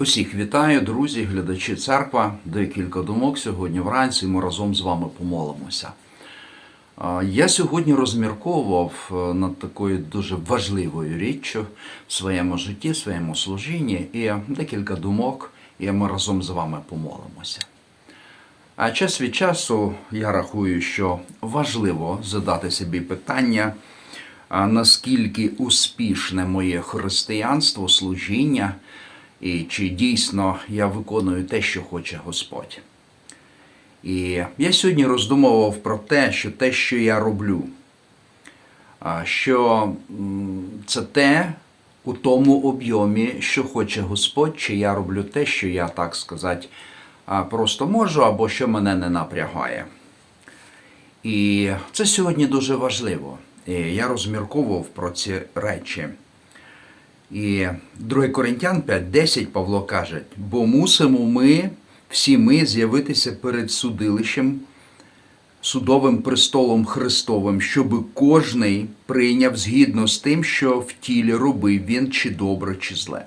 Усіх вітаю, друзі, глядачі церква. Декілька думок сьогодні вранці. Ми разом з вами помолимося. Я сьогодні розмірковував е, над такою дуже важливою річчю в своєму житті, в своєму служінні, і декілька думок, і ми разом з вами помолимося. А час від часу я рахую, що важливо задати собі питання, наскільки успішне моє християнство, служіння, і чи дійсно я виконую те, що хоче Господь. І я сьогодні роздумував про те, що те, що я роблю, що це те у тому об'ємі, що хоче Господь, чи я роблю те, що я, так сказати, просто можу, або що мене не напрягає. І це сьогодні дуже важливо. І я розмірковував про ці речі. І 2 Коринтян 5.10 Павло каже, бо мусимо ми, всі ми з'явитися перед судилищем, судовим престолом Христовим, щоб кожний прийняв згідно з тим, що в тілі робив він, чи добре, чи зле.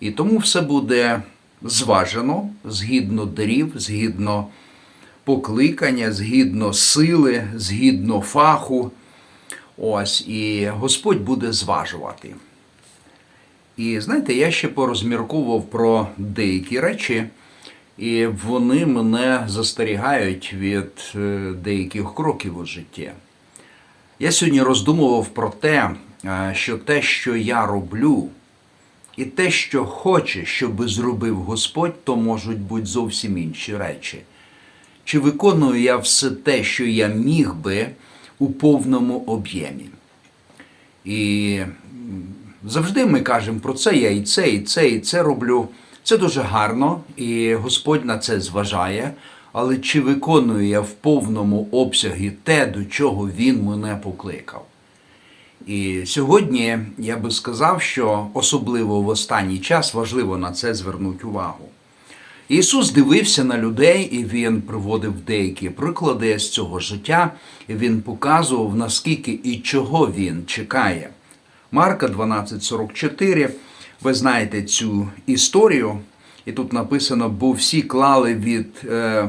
І тому все буде зважено згідно дарів, згідно покликання, згідно сили, згідно фаху. Ось, і Господь буде зважувати. І знаєте, я ще порозмірковував про деякі речі, і вони мене застерігають від е, деяких кроків у житті. Я сьогодні роздумував про те, е, що те, що я роблю, і те, що хоче, щоб зробив Господь, то можуть бути зовсім інші речі. Чи виконую я все те, що я міг би у повному об'ємі? І завжди ми кажемо про це, я і це, і це, і це роблю. Це дуже гарно, і Господь на це зважає. Але чи виконую я в повному обсягі те, до чого Він мене покликав? І сьогодні я би сказав, що особливо в останній час важливо на це звернути увагу. Ісус дивився на людей, і Він приводив деякі приклади з цього життя, і Він показував, наскільки і чого Він чекає. Марка 12,44. Ви знаєте цю історію, і тут написано: бо всі клали від е,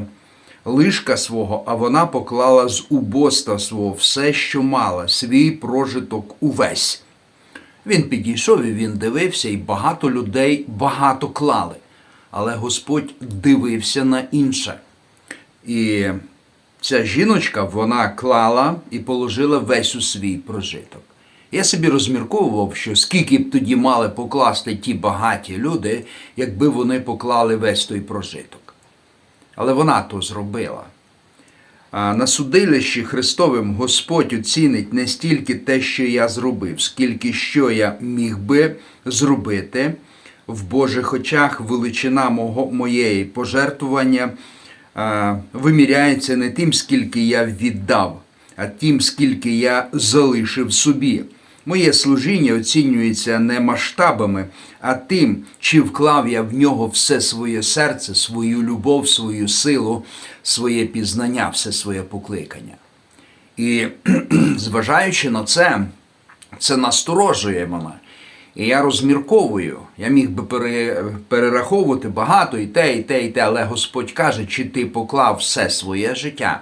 лишка свого, а вона поклала з убоства свого все, що мала, свій прожиток увесь. Він підійшов і він дивився, і багато людей багато клали. Але Господь дивився на інше. І ця жіночка вона клала і положила весь у свій прожиток. Я собі розмірковував, що скільки б тоді мали покласти ті багаті люди, якби вони поклали весь той прожиток. Але вона то зробила. А на судилищі Христовим Господь оцінить не стільки те, що я зробив, скільки що я міг би зробити в Божих очах величина мого, моєї пожертвування а, виміряється не тим, скільки я віддав, а тим, скільки я залишив собі. Моє служіння оцінюється не масштабами, а тим, чи вклав я в нього все своє серце, свою любов, свою силу, своє пізнання, все своє покликання. І зважаючи на це, це насторожує мене. І я розмірковую, я міг би перераховувати багато і те, і те, і те, але Господь каже, чи ти поклав все своє життя,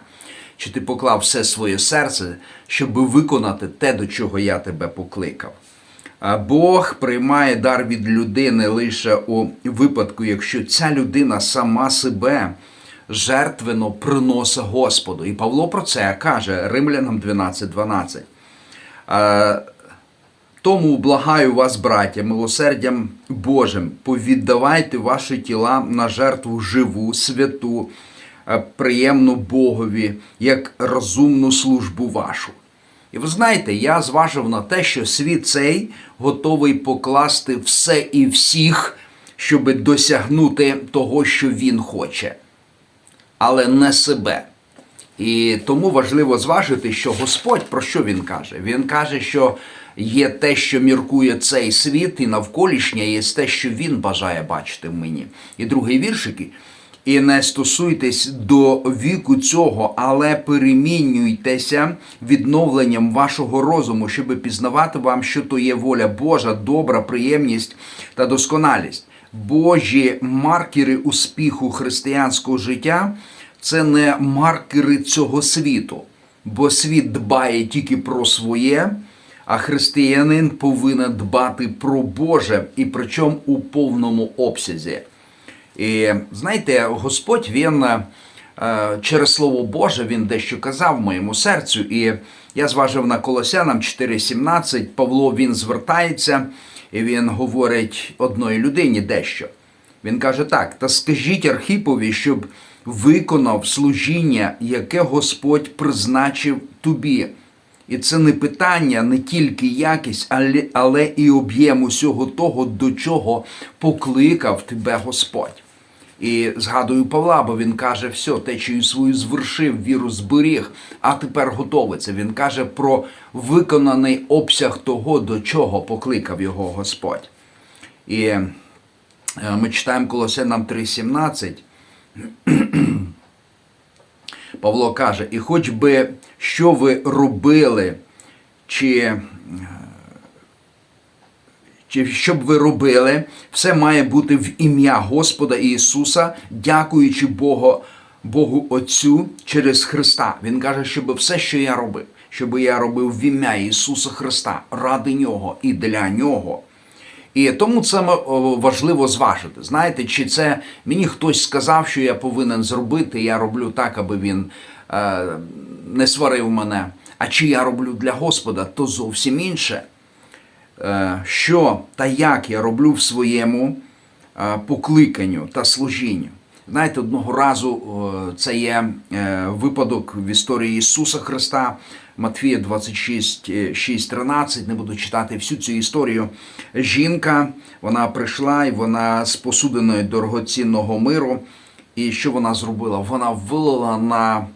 чи ти поклав все своє серце, щоб виконати те, до чого я тебе покликав. Бог приймає дар від людини лише у випадку, якщо ця людина сама себе жертвенно приносить Господу. І Павло про це каже Римлянам 12.12. А, Тому благаю вас, браття, милосердям Божим, повіддавайте ваші тіла на жертву живу, святу, приємну Богові, як розумну службу вашу. І ви знаєте, я зважив на те, що світ цей готовий покласти все і всіх, щоб досягнути того, що він хоче, але не себе. І тому важливо зважити, що Господь про що він каже? Він каже, що є те, що міркує цей світ, і навколишнє є те, що він бажає бачити в мені. І другий віршик. І не стосуйтесь до віку цього, але перемінюйтеся відновленням вашого розуму, щоб пізнавати вам, що то є воля Божа, добра, приємність та досконалість. Божі маркери успіху християнського життя це не маркери цього світу, бо світ дбає тільки про своє, а християнин повинен дбати про Боже і причому у повному обсязі. І знаєте, Господь він е, через Слово Боже він дещо казав моєму серцю. І я зважив на Колосянам 4.17, Павло він звертається і він говорить одної людині дещо. Він каже так: та скажіть Архіпові, щоб виконав служіння, яке Господь призначив тобі. І це не питання не тільки якість, але, але і об'єм усього того, до чого покликав тебе Господь. І згадую Павла, бо він каже, все, течію свою звершив, віру зберіг, а тепер готовиться. Він каже про виконаний обсяг того, до чого покликав його Господь. І е, ми читаємо Колосянам 3,17. Павло каже, і хоч би що ви робили, чи, чи що б ви робили, все має бути в ім'я Господа Ісуса, дякуючи Богу, Богу Отцю через Христа. Він каже, щоб все, що я робив, щоб я робив в ім'я Ісуса Христа, ради Нього і для Нього. І тому це важливо зважити. Знаєте, чи це мені хтось сказав, що я повинен зробити, я роблю так, аби він е, не сварив мене. А чи я роблю для Господа, то зовсім інше. Е, що та як я роблю в своєму е, покликанню та служінню. Знаєте, одного разу е, це є випадок в історії Ісуса Христа, Матфія 26, 6, 13, не буду читати всю цю історію. Жінка, вона прийшла і вона з посудиною дорогоцінного миру. І що вона зробила? Вона вилила на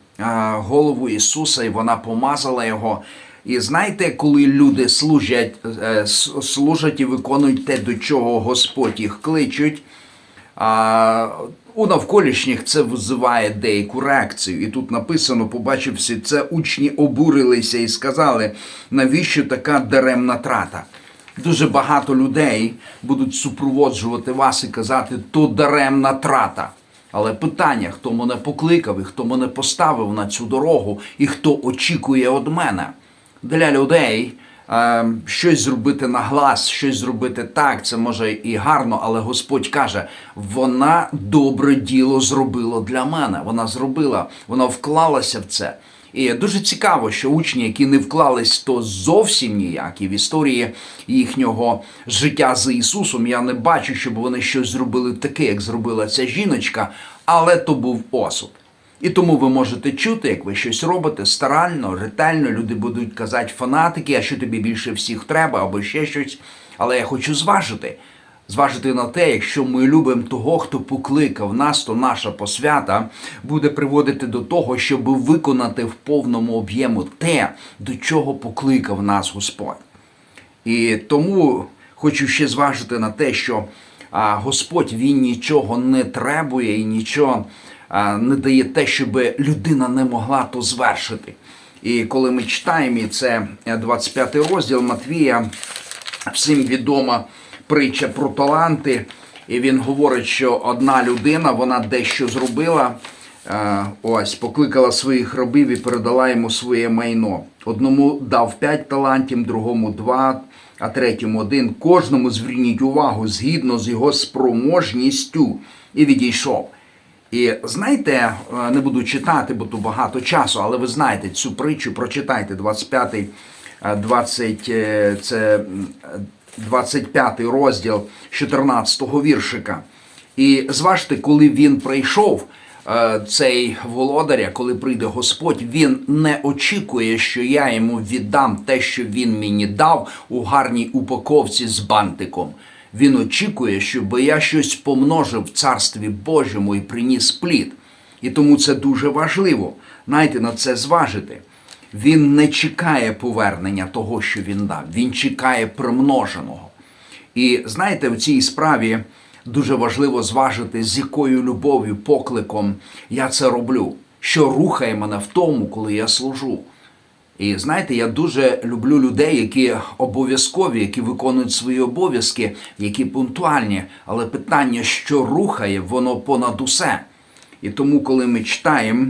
голову Ісуса і вона помазала його. І знаєте, коли люди служать, е, служать і виконують те, до чого Господь їх кличуть, у навколишніх це визиває деяку реакцію. І тут написано, побачивши це, учні обурилися і сказали, навіщо така даремна трата? Дуже багато людей будуть супроводжувати вас і казати, то даремна трата. Але питання, хто мене покликав, і хто мене поставив на цю дорогу, і хто очікує від мене. Для людей е, щось зробити на глас, щось зробити так, це може і гарно, але Господь каже, вона добре діло зробила для мене. Вона зробила, вона вклалася в це. І дуже цікаво, що учні, які не вклались, то зовсім ніяк. І в історії їхнього життя з Ісусом я не бачу, щоб вони щось зробили таке, як зробила ця жіночка, але то був осуд. І тому ви можете чути, як ви щось робите старально, ретельно. Люди будуть казати фанатики, а що тобі більше всіх треба, або ще щось. Але я хочу зважити. Зважити на те, якщо ми любимо того, хто покликав нас, то наша посвята буде приводити до того, щоб виконати в повному об'єму те, до чого покликав нас Господь. І тому хочу ще зважити на те, що Господь він нічого не требує і нічого не дає те, щоб людина не могла то звершити. І коли ми читаємо, і це 25 розділ Матвія, всім відома притча про таланти, і він говорить, що одна людина вона дещо зробила. е, Ось покликала своїх рабів і передала йому своє майно. Одному дав п'ять талантів, другому два, а третьому один. Кожному зверніть увагу згідно з його спроможністю, і відійшов. І знаєте, е, не буду читати, бо тут багато часу, але ви знаєте цю притчу, прочитайте 25, е, 20, е, це е, 25 розділ 14 віршика. І зважте, коли він прийшов, цей володаря, коли прийде Господь, він не очікує, що я йому віддам те, що він мені дав у гарній упаковці з бантиком. Він очікує, щоб я щось помножив в царстві Божому і приніс плід. І тому це дуже важливо. Знаєте, на це зважити. Він не чекає повернення того, що він дав. Він чекає примноженого. І знаєте, в цій справі дуже важливо зважити, з якою любов'ю, покликом я це роблю, що рухає мене в тому, коли я служу. І знаєте, я дуже люблю людей, які обов'язкові, які виконують свої обов'язки, які пунктуальні. Але питання, що рухає, воно понад усе. І тому, коли ми читаємо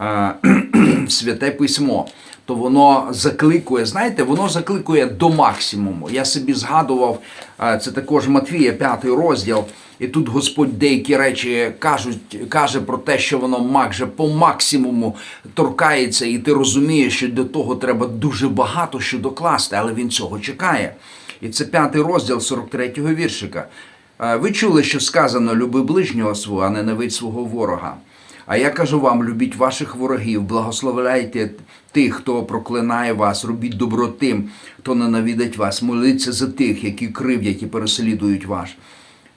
е, святе письмо, то воно закликує, знаєте, воно закликує до максимуму. Я собі згадував, е, це також Матвія, п'ятий розділ. І тут Господь деякі речі кажуть, каже про те, що воно майже по максимуму торкається, і ти розумієш, що до того треба дуже багато що докласти, але він цього чекає. І це п'ятий розділ 43-го віршика. Е, Ви чули, що сказано люби ближнього свого, а ненавидь свого ворога. А я кажу вам: любіть ваших ворогів, благословляйте тих, хто проклинає вас, робіть добро тим, хто ненавидить вас, моліться за тих, які кривдять і переслідують вас.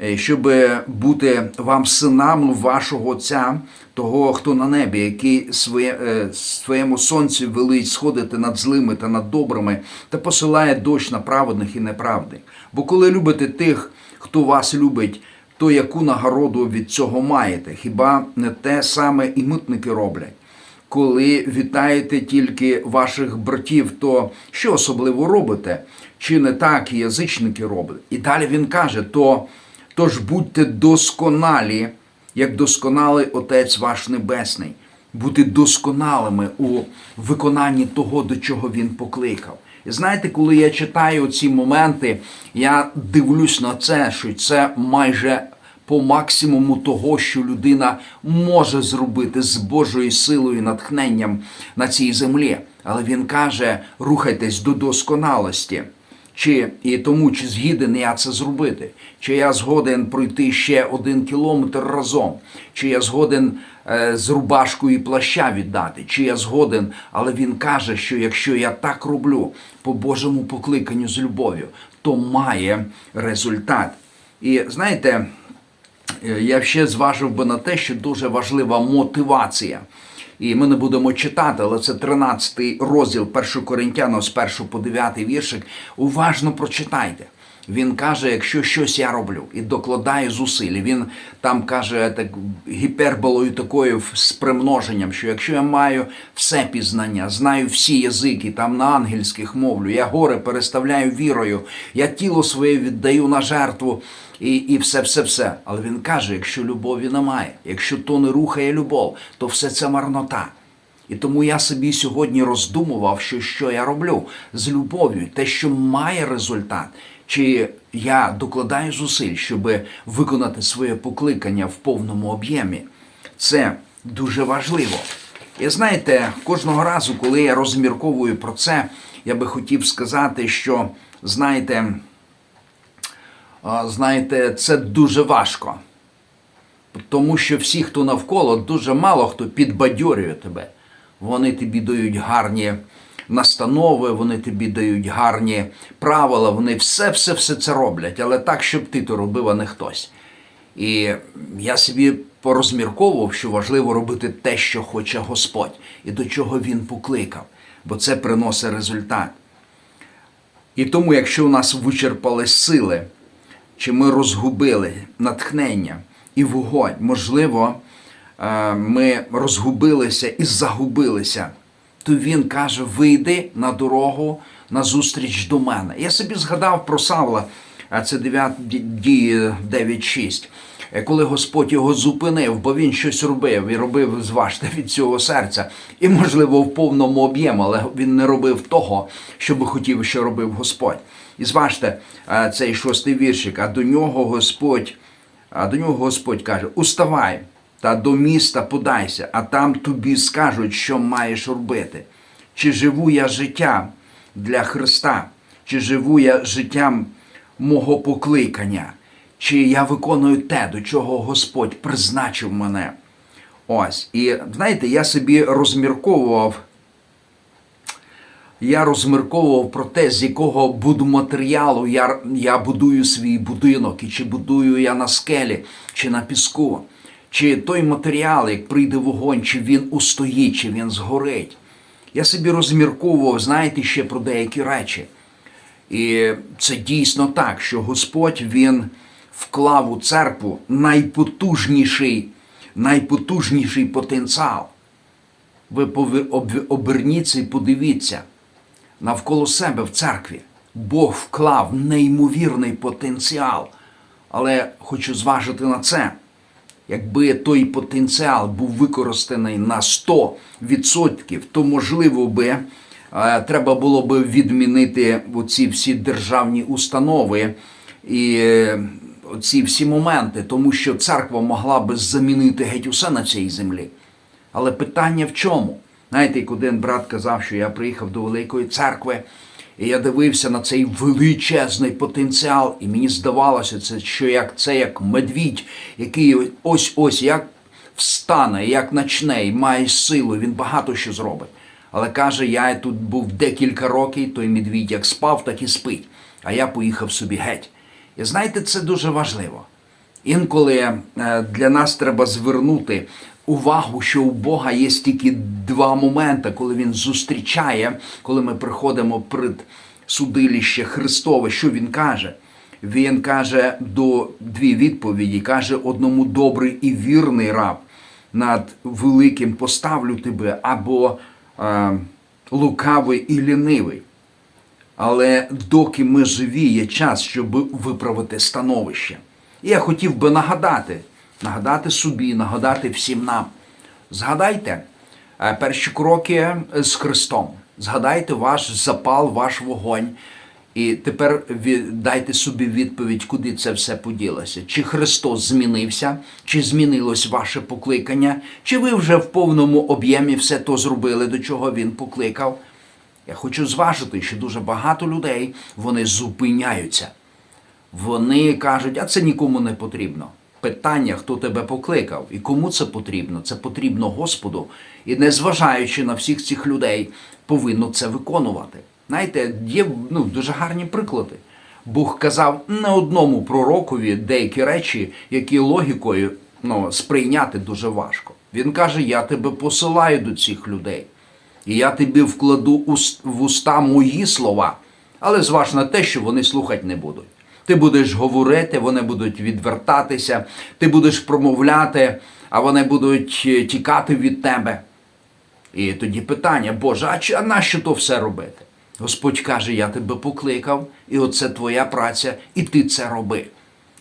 Е, Щоб бути вам синами вашого Отця, того, хто на небі, який своє, е, своєму сонцю велить сходити над злими та над добрими, та посилає дощ на праведних і неправди. Бо коли любите тих, хто вас любить, то яку нагороду від цього маєте? Хіба не те саме і митники роблять? Коли вітаєте тільки ваших братів, то що особливо робите? Чи не так і язичники роблять? І далі він каже: то, тож будьте досконалі, як досконалий Отець ваш Небесний, бути досконалими у виконанні того, до чого він покликав. І знаєте, коли я читаю ці моменти, я дивлюсь на це, що це майже по максимуму того, що людина може зробити з Божою силою і натхненням на цій землі. Але він каже: рухайтесь до досконалості. Чи і тому, чи згіден я це зробити, чи я згоден пройти ще один кілометр разом, чи я згоден е, з рубашкою і плаща віддати, чи я згоден, але він каже, що якщо я так роблю по Божому покликанню з любов'ю, то має результат. І знаєте, я ще зважив би на те, що дуже важлива мотивація. І ми не будемо читати, але це 13 розділ 1 Коринтяна з 1 по 9 віршик. Уважно прочитайте. Він каже, якщо щось я роблю і докладаю зусиль, він там каже так гіперболою такою з примноженням, що якщо я маю все пізнання, знаю всі язики, там на ангельських мовлю, я горе переставляю вірою, я тіло своє віддаю на жертву і, і все, все, все. Але він каже: якщо любові немає, якщо то не рухає любов, то все це марнота. І тому я собі сьогодні роздумував, що, що я роблю з любов'ю, те, що має результат, чи я докладаю зусиль, щоб виконати своє покликання в повному об'ємі. Це дуже важливо. І знаєте, кожного разу, коли я розмірковую про це, я би хотів сказати, що знаєте, знаєте, це дуже важко. Тому що всі, хто навколо, дуже мало хто підбадьорює тебе. Вони тобі дають гарні настанови, вони тобі дають гарні правила, вони все-все-все це роблять, але так, щоб ти то робив, а не хтось. І я собі порозмірковував, що важливо робити те, що хоче Господь, і до чого Він покликав, бо це приносить результат. І тому, якщо у нас вичерпали сили, чи ми розгубили натхнення і вогонь, можливо, е, ми розгубилися і загубилися, то він каже: вийди на дорогу на зустріч до мене. Я собі згадав про Савла, а це 9 дії 9.6, е, коли Господь його зупинив, бо він щось робив і робив, зважте, від цього серця. І, можливо, в повному об'єму, але він не робив того, що би хотів, що робив Господь. І зважте цей шостий віршик, а до нього Господь, а до нього Господь каже: Уставай та до міста подайся, а там тобі скажуть, що маєш робити. Чи живу я життям для Христа, чи живу я життям мого покликання, чи я виконую те, до чого Господь призначив мене. Ось. І знаєте, я собі розмірковував. Я розмірковував про те, з якого будматеріалу я, я будую свій будинок, і чи будую я на скелі, чи на піску, чи той матеріал, як прийде вогонь, чи він устоїть, чи він згорить. Я собі розмірковував, знаєте, ще про деякі речі. І це дійсно так, що Господь Він вклав у церкву найпотужніший, найпотужніший потенціал. Ви оберніться і подивіться навколо себе в церкві. Бог вклав неймовірний потенціал. Але хочу зважити на це. Якби той потенціал був використаний на 100%, то можливо би е, треба було би відмінити оці всі державні установи і е, ці всі моменти, тому що церква могла би замінити геть усе на цій землі. Але питання в чому? Знаєте, як один брат казав, що я приїхав до Великої церкви, і я дивився на цей величезний потенціал, і мені здавалося, це, що як це як медвідь, який ось ось як встане, як начне, і має силу, він багато що зробить. Але каже, я тут був декілька років, той медвідь як спав, так і спить. А я поїхав собі геть. І знаєте, це дуже важливо. Інколи е, для нас треба звернути увагу, що у Бога є тільки два моменти, коли Він зустрічає, коли ми приходимо перед судилище Христове. Що Він каже? Він каже до дві відповіді: каже одному добрий і вірний раб, над великим поставлю тебе, або е, лукавий і лінивий. Але доки ми живі, є час, щоб виправити становище. І я хотів би нагадати, нагадати собі, нагадати всім нам. Згадайте е, перші кроки з Христом. Згадайте ваш запал, ваш вогонь. І тепер дайте собі відповідь, куди це все поділося. Чи Христос змінився, чи змінилось ваше покликання, чи ви вже в повному об'ємі все то зробили, до чого Він покликав. Я хочу зважити, що дуже багато людей вони зупиняються. Вони кажуть, а це нікому не потрібно. Питання, хто тебе покликав і кому це потрібно, це потрібно Господу. І незважаючи на всіх цих людей, повинно це виконувати. Знаєте, є ну, дуже гарні приклади. Бог казав не одному пророкові деякі речі, які логікою ну, сприйняти дуже важко. Він каже: Я тебе посилаю до цих людей. І я тобі вкладу в уста мої слова, але зваж на те, що вони слухати не будуть. Ти будеш говорити, вони будуть відвертатися, ти будеш промовляти, а вони будуть е, тікати від тебе. І тоді питання, Боже, а чи- а нащо то все робити? Господь каже, я тебе покликав, і оце твоя праця, і ти це роби.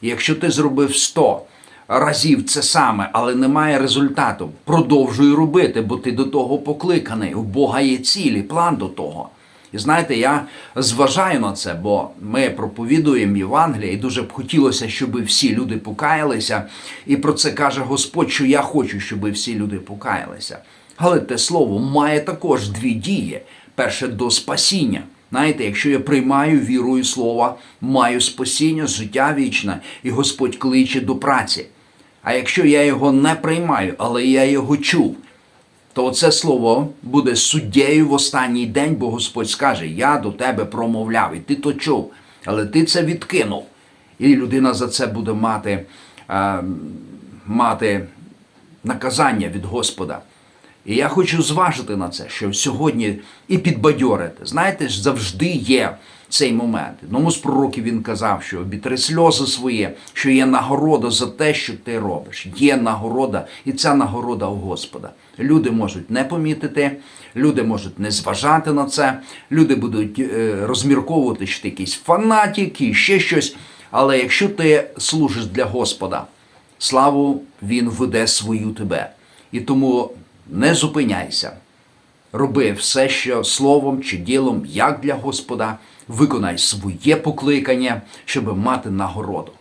І якщо ти зробив 100 разів це саме, але немає результату, продовжуй робити, бо ти до того покликаний. У Бога є цілі, план до того. І знаєте, я зважаю на це, бо ми проповідуємо Євангелія, і дуже б хотілося, щоб всі люди покаялися. І про це каже Господь, що я хочу, щоб всі люди покаялися. Але те слово має також дві дії: перше до спасіння. Знаєте, якщо я приймаю вірою слова, маю спасіння, життя вічне, і Господь кличе до праці. А якщо я його не приймаю, але я його чув, то це слово буде суддєю в останній день, бо Господь скаже: Я до тебе промовляв, і ти то чув, але ти це відкинув. І людина за це буде мати, мати наказання від Господа. І я хочу зважити на це, що сьогодні і підбадьорити. Знаєте завжди є цей момент. Одному з пророків він казав, що обітри сльози свої, що є нагорода за те, що ти робиш. Є нагорода, і ця нагорода у Господа. Люди можуть не помітити, люди можуть не зважати на це, люди будуть е, розмірковувати, що ти якийсь фанатик і ще щось. Але якщо ти служиш для Господа, славу Він веде свою тебе. І тому не зупиняйся. Роби все, що словом чи ділом, як для Господа, виконай своє покликання, щоб мати нагороду.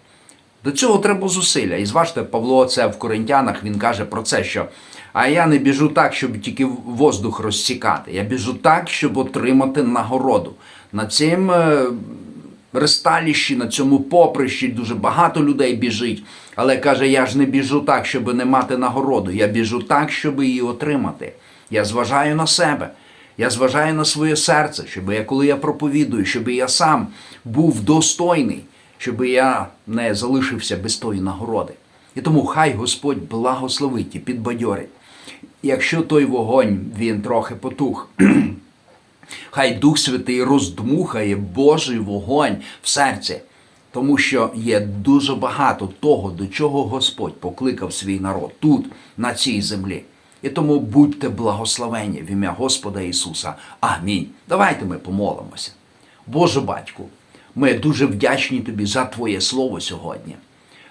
До цього треба зусилля. І зважте, Павло, це в Коринтянах він каже про це, що а я не біжу так, щоб тільки воздух розсікати. Я біжу так, щоб отримати нагороду. На цим е, ресталіщі, на цьому поприщі дуже багато людей біжить. Але каже, я ж не біжу так, щоб не мати нагороду. Я біжу так, щоб її отримати. Я зважаю на себе. Я зважаю на своє серце, щоб я, коли я проповідую, щоб я сам був достойний, щоб я не залишився без тої нагороди. І тому хай Господь благословить і підбадьорить. Якщо той вогонь він трохи потух, Хай Дух Святий роздмухає Божий вогонь в серці, тому що є дуже багато того, до чого Господь покликав свій народ тут, на цій землі. І тому будьте благословені в ім'я Господа Ісуса. Амінь. Давайте ми помолимося. Боже батьку, ми дуже вдячні тобі за Твоє слово сьогодні.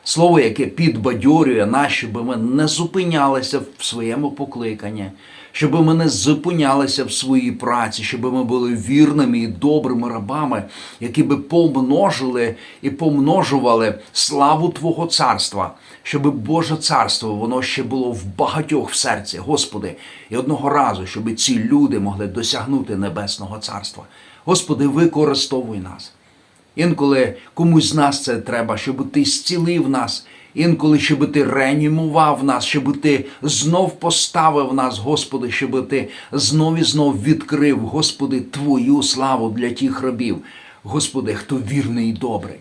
Слово, яке підбадьорює нас, щоб ми не зупинялися в своєму покликанні, щоб ми не зупинялися в своїй праці, щоб ми були вірними і добрими рабами, які би помножили і помножували славу Твого царства, щоб Боже царство воно ще було в багатьох в серці, Господи, і одного разу, щоб ці люди могли досягнути небесного царства. Господи, використовуй нас. Інколи комусь з нас це треба, щоб ти зцілив нас. Інколи, щоб ти реанімував нас, щоб ти знов поставив нас, Господи, щоб ти знов і знов відкрив, Господи, Твою славу для тих рабів. Господи, хто вірний і добрий.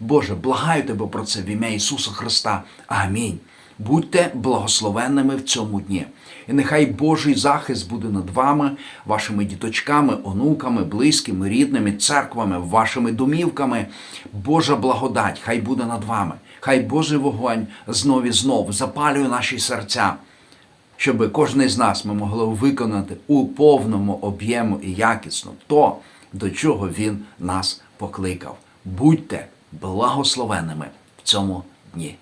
Боже, благаю Тебе про це в ім'я Ісуса Христа. Амінь. Будьте благословенними в цьому дні. І нехай Божий захист буде над вами, вашими діточками, онуками, близькими, рідними, церквами, вашими домівками. Божа благодать, хай буде над вами. Хай Божий вогонь знов і знов запалює наші серця, щоб кожен з нас ми могли виконати у повному об'єму і якісно то, до чого Він нас покликав. Будьте благословеними в цьому дні.